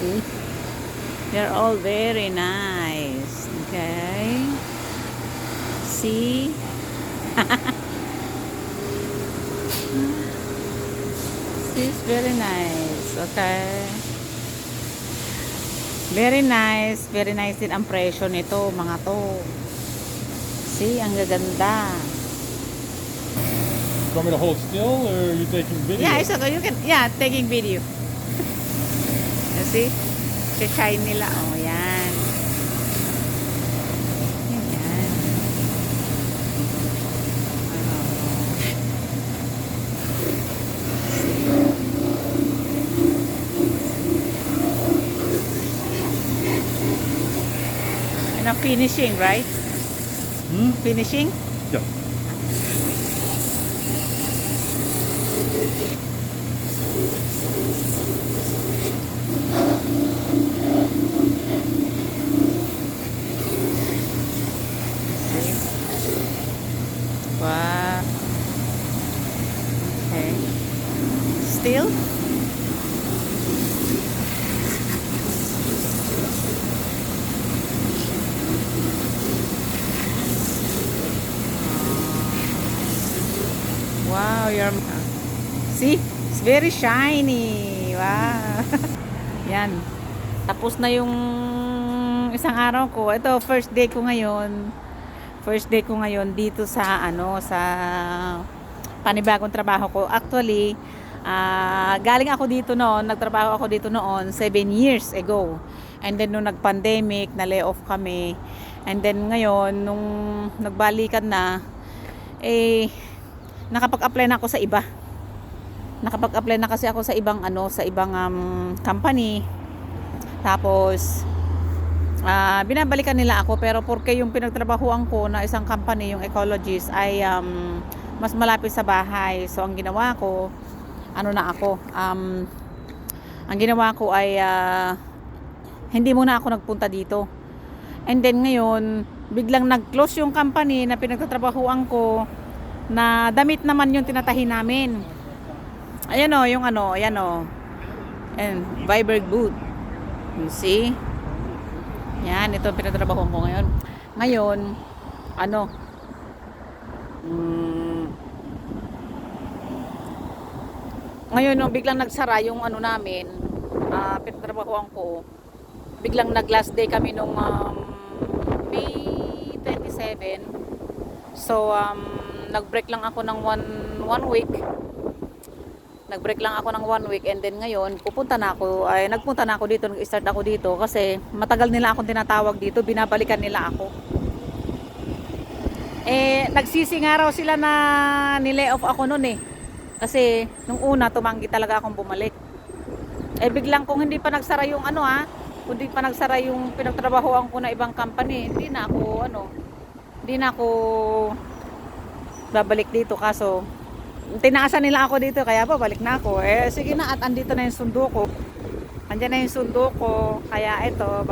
See? They're all very nice. Okay? See? It's very nice. Okay? Very nice. Very nice din ang presyo nito, mga to. See, ang gaganda. You want me to hold still or are you taking video? Yeah, it's okay. You can, yeah, taking video. You see? Shine nila. Oh, yan. Yan, yan. Oh. And I'm finishing, right? Hmm? Finishing? Yeah. Wow. Okay. Still? Wow, you're... See? It's very shiny. Wow. Yan. Tapos na yung isang araw ko. Ito, first day ko ngayon. First day ko ngayon dito sa ano sa panibagong trabaho ko. Actually, ah, galing ako dito noon, nagtrabaho ako dito noon 7 years ago. And then nung nag-pandemic, na-lay off kami. And then ngayon, nung nagbalikan na, eh, nakapag-apply na ako sa iba. Nakapag-apply na kasi ako sa ibang ano, sa ibang um, company. Tapos, Ah, binabalikan nila ako pero porque yung pinagtrabahuan ko na isang company, yung ecologist ay um, mas malapit sa bahay. So ang ginawa ko, ano na ako, um, ang ginawa ko ay ah, hindi muna ako nagpunta dito. And then ngayon, biglang nag-close yung company na pinagtatrabahuan ko na damit naman yung tinatahi namin. Ayan o, yung ano, ayan o. And Viber Boot. You see? Yan, ito ang pinagtrabaho ko ngayon. Ngayon, ano, mm, ngayon, nung biglang nagsara yung ano namin, uh, pinagtrabahoan ko, biglang nag-last day kami nung um, May 27. So, um, nag-break lang ako ng one, one week. Nag-break lang ako ng one week and then ngayon, pupunta na ako, ay nagpunta na ako dito, nag-start ako dito kasi matagal nila akong tinatawag dito, binabalikan nila ako. Eh, nagsisi sila na nilay off ako noon eh. Kasi nung una, tumanggi talaga akong bumalik. Eh, biglang kung hindi pa nagsara yung ano ha, kung hindi pa nagsara yung pinagtrabahoan ko na ibang company, hindi na ako, ano, hindi na ako babalik dito. Kaso tinaasan nila ako dito kaya pa balik na ako. Eh sige na at andito na yung sundo ko. Andyan na yung sundo ko. Kaya ito